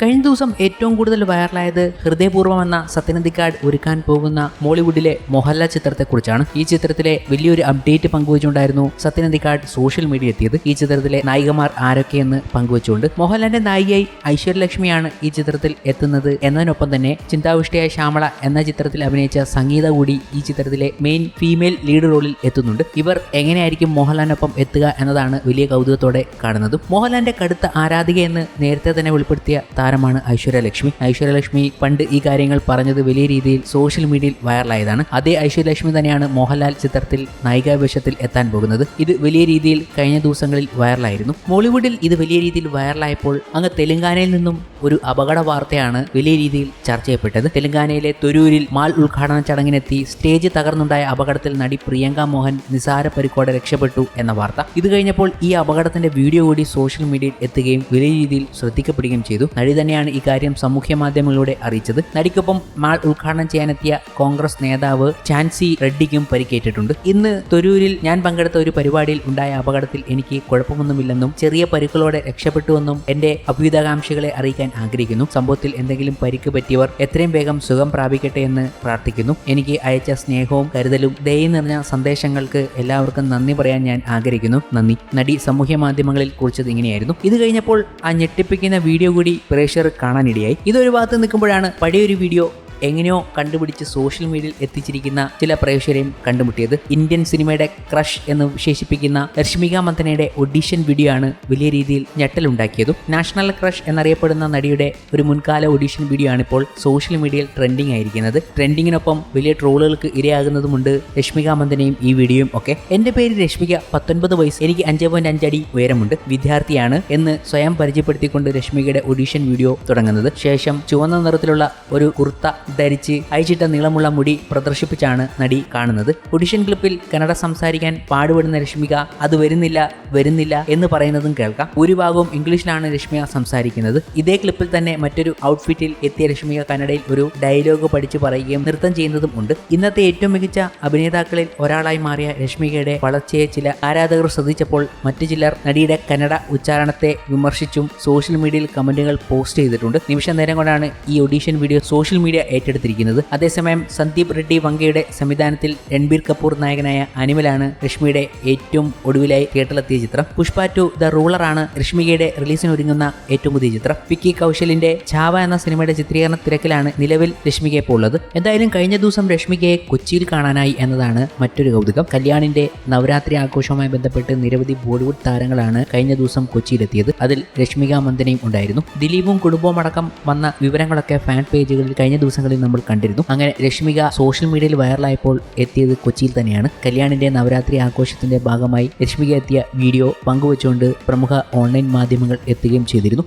കഴിഞ്ഞ ദിവസം ഏറ്റവും കൂടുതൽ വൈറലായത് ഹൃദയപൂർവം എന്ന സത്യനന്ദിക്കാട് ഒരുക്കാൻ പോകുന്ന മോളിവുഡിലെ മൊഹല്ല ചിത്രത്തെക്കുറിച്ചാണ്. ഈ ചിത്രത്തിലെ വലിയൊരു അപ്ഡേറ്റ് പങ്കുവച്ചുകൊണ്ടായിരുന്നു സത്യനന്ദിക്കാട് സോഷ്യൽ മീഡിയ എത്തിയത്. ഈ ചിത്രത്തിലെ നായികമാർ ആരൊക്കെയെന്ന് പങ്കുവച്ചുകൊണ്ട് മോഹൻലാലിന്റെ നായികയായി ഐശ്വര്യലക്ഷ്മിയാണ് ഈ ചിത്രത്തിൽ എത്തുന്നത് എന്നതിനൊപ്പം തന്നെ ചിന്താവിഷ്ടയായ ശ്യാമള എന്ന ചിത്രത്തിൽ അഭിനയിച്ച സംഗീത കൂടി ഈ ചിത്രത്തിലെ മെയിൻ ഫീമെയിൽ ലീഡ് റോളിൽ എത്തുന്നുണ്ട്. ഇവർ എങ്ങനെയായിരിക്കും മോഹൻലാലിനൊപ്പം എത്തുക എന്നതാണ് വലിയ കൗതുകത്തോടെ കാണുന്നത്. മോഹൻലാലിന്റെ കടുത്ത ആരാധികയെന്ന് നേരത്തെ തന്നെ വെളിപ്പെടുത്തിയ താരമാണ് ഐശ്വര്യ ലക്ഷ്മി. ഐശ്വര്യ ലക്ഷ്മി പണ്ട് ഈ കാര്യങ്ങൾ പറഞ്ഞത് വലിയ രീതിയിൽ സോഷ്യൽ മീഡിയയിൽ വൈറലായതാണ് അതേ ഐശ്വര്യ ലക്ഷ്മി തന്നെയാണ് മോഹൻലാൽ ചിത്രത്തിൽ നായികാവേഷത്തിൽ എത്താൻ പോകുന്നത്. ഇത് വലിയ രീതിയിൽ കഴിഞ്ഞ ദിവസങ്ങളിൽ വൈറലായിരുന്നു മോളിവുഡിൽ ഇത് വലിയ രീതിയിൽ വൈറലായപ്പോൾ അങ്ങ് തെലങ്കാനയിൽ നിന്നും ഒരു അപകട വാർത്തയാണ് വലിയ രീതിയിൽ ചർച്ച ചെയ്യപ്പെട്ടത്. തെലങ്കാനയിലെ തൊരൂരിൽ മാൾ ഉദ്ഘാടന ചടങ്ങിനെത്തി സ്റ്റേജ് തകർന്നുണ്ടായ അപകടത്തിൽ നടി പ്രിയങ്ക മോഹൻ നിസാര പരിക്കോടെ രക്ഷപ്പെട്ടു എന്ന വാർത്ത. ഇത് കഴിഞ്ഞപ്പോൾ ഈ അപകടത്തിന്റെ വീഡിയോ കൂടി സോഷ്യൽ മീഡിയയിൽ എത്തുകയും വലിയ രീതിയിൽ ശ്രദ്ധിക്കപ്പെടുകയും ചെയ്തു. നടി തന്നെയാണ് ഇക്കാര്യം സാമൂഹ്യ മാധ്യമങ്ങളിലൂടെ അറിയിച്ചത്. നടിക്കൊപ്പം മാൾ ഉദ്ഘാടനം ചെയ്യാനെത്തിയ കോൺഗ്രസ് നേതാവ് ചാൻസി റെഡ്ഡിക്കും പരിക്കേറ്റിട്ടുണ്ട്. ഇന്ന് തൊരൂരിൽ ഞാൻ പങ്കെടുത്ത ഒരു പരിപാടിയിൽ ഉണ്ടായ അപകടത്തിൽ എനിക്ക് കുഴപ്പമൊന്നുമില്ലെന്നും ചെറിയ പരിക്കുകളോടെ രക്ഷപ്പെട്ടുവെന്നും എന്റെ അഭ്യുതാകാംക്ഷികളെ അറിയിക്കാൻ ആഗ്രഹിക്കുന്നു. സംഭവത്തിൽ എന്തെങ്കിലും പരിക്ക് പറ്റിയവർ എത്രയും വേഗം സുഖം പ്രാപിക്കട്ടെ എന്ന് പ്രാർത്ഥിക്കുന്നു. എനിക്ക് അയച്ച സ്നേഹവും കരുതലും ദയം നിറഞ്ഞ സന്ദേശങ്ങൾക്ക് എല്ലാവർക്കും നന്ദി പറയാൻ ഞാൻ ആഗ്രഹിക്കുന്നു. നന്ദി. നടി സമൂഹ മാധ്യമങ്ങളിൽ കുറിച്ചത് ഇങ്ങനെയായിരുന്നു. ഇത് കഴിഞ്ഞപ്പോൾ ആ ഞെട്ടിപ്പിക്കുന്ന വീഡിയോ കൂടി പ്രേക്ഷകർ കാണാനിടയായി. ഇതൊരു ഭാഗത്ത് നിൽക്കുമ്പോഴാണ് പഴയൊരു വീഡിയോ എങ്ങനെയോ കണ്ടുപിടിച്ച് സോഷ്യൽ മീഡിയയിൽ എത്തിച്ചിരിക്കുന്ന ചില പ്രേക്ഷകരെയും കണ്ടുമുട്ടിയത്. ഇന്ത്യൻ സിനിമയുടെ ക്രഷ് എന്ന് വിശേഷിപ്പിക്കുന്ന രശ്മിക മന്ദനയുടെ ഒഡീഷൻ വീഡിയോ ആണ് വലിയ രീതിയിൽ ഞെട്ടലുണ്ടാക്കിയതും. നാഷണൽ ക്രഷ് എന്നറിയപ്പെടുന്ന നടിയുടെ ഒരു മുൻകാല ഒഡീഷൻ വീഡിയോ ആണ് ഇപ്പോൾ സോഷ്യൽ മീഡിയയിൽ ട്രെൻഡിങ് ആയിരിക്കുന്നത്. ട്രെൻഡിങ്ങിനൊപ്പം വലിയ ട്രോളുകൾക്ക് ഇരയാകുന്നതുമുണ്ട് രശ്മിക മന്ദനയും ഈ വീഡിയോയും ഒക്കെ. എന്റെ പേര് രശ്മിക പത്തൊൻപത് വയസ്സ് എനിക്ക് അഞ്ച് പോയിന്റ് അഞ്ചടി ഉയരമുണ്ട് വിദ്യാർത്ഥിയാണ് എന്ന് സ്വയം പരിചയപ്പെടുത്തിക്കൊണ്ട് രശ്മികയുടെ ഒഡീഷൻ വീഡിയോ തുടങ്ങുന്നത്. ശേഷം ചുവന്ന നിറത്തിലുള്ള ഒരു കുർത്ത ധരിച്ച് അയച്ചിട്ട നീളമുള്ള മുടി പ്രദർശിപ്പിച്ചാണ് നടി കാണുന്നത്. ഒഡീഷൻ ക്ലിപ്പിൽ കന്നഡ സംസാരിക്കാൻ പാടുപെടുന്ന രശ്മിക അത് വരുന്നില്ല വരുന്നില്ല എന്ന് പറയുന്നതും കേൾക്കാം. ഭൂരിഭാഗവും ഇംഗ്ലീഷിലാണ് രശ്മിക സംസാരിക്കുന്നത്. ഇതേ ക്ലിപ്പിൽ തന്നെ മറ്റൊരു ഔട്ട്ഫിറ്റിൽ എത്തിയ രശ്മിക കന്നഡയിൽ ഒരു ഡയലോഗ് പഠിച്ചു പറയുകയും നൃത്തം ചെയ്യുന്നതും ഉണ്ട്. ഇന്നത്തെ ഏറ്റവും മികച്ച അഭിനേതാക്കളിൽ ഒരാളായി മാറിയ രശ്മികയുടെ വളർച്ചയെ ചില ആരാധകർ ശ്രദ്ധിച്ചപ്പോൾ മറ്റു ചിലർ നടിയുടെ കന്നഡ ഉച്ചാരണത്തെ വിമർശിച്ചും സോഷ്യൽ മീഡിയയിൽ കമന്റുകൾ പോസ്റ്റ് ചെയ്തിട്ടുണ്ട്. നിമിഷ നേരം കൊണ്ടാണ് ഈ ഒഡീഷൻ വീഡിയോ സോഷ്യൽ മീഡിയ ഏറ്റെടുത്തിരിക്കുന്നത്. അതേസമയം സന്ദീപ് റെഡ്ഡി വങ്കയുടെ സംവിധാനത്തിൽ രൺബീർ കപൂർ നായകനായ അനിമലാണ് രശ്മിയുടെ ഏറ്റവും ഒടുവിലായി തിയേറ്ററിലെത്തിയ ചിത്രം. പുഷ്പ ടു ദ റൂളറാണ് രശ്മികയുടെ റിലീസിന് ഒരുങ്ങുന്ന ഏറ്റവും പുതിയ ചിത്രം. വിക്കി കൗശലിന്റെ ഛാവ എന്ന സിനിമയുടെ ചിത്രീകരണ തിരക്കിലാണ് നിലവിൽ രശ്മിക ഇപ്പോൾ ഉള്ളത് എന്തായാലും കഴിഞ്ഞ ദിവസം രശ്മികയെ കൊച്ചിയിൽ കാണാനായി എന്നതാണ് മറ്റൊരു കൗതുകം. കല്യാണിന്റെ നവരാത്രി ആഘോഷവുമായി ബന്ധപ്പെട്ട് നിരവധി ബോളിവുഡ് താരങ്ങളാണ് കഴിഞ്ഞ ദിവസം കൊച്ചിയിലെത്തിയത്. അതിൽ രശ്മിക മന്ദനയും ഉണ്ടായിരുന്നു. ദിലീപും കുടുംബവും അടക്കം വന്ന വിവരങ്ങളൊക്കെ ഫാൻ പേജുകളിൽ കഴിഞ്ഞ ദിവസങ്ങളിൽ നമ്മൾ കണ്ടിരുന്നു. അങ്ങനെ രശ്മിക സോഷ്യൽ മീഡിയയിൽ വൈറലായപ്പോൾ എത്തിയത് കൊച്ചിയിൽ തന്നെയാണ്. കല്യാണിന്റെ നവരാത്രി ആഘോഷത്തിന്റെ ഭാഗമായി രശ്മിക എത്തിയ വീഡിയോ പങ്കുവച്ചുകൊണ്ട് പ്രമുഖ ഓൺലൈൻ മാധ്യമങ്ങൾ എത്തുകയും ചെയ്തിരുന്നു.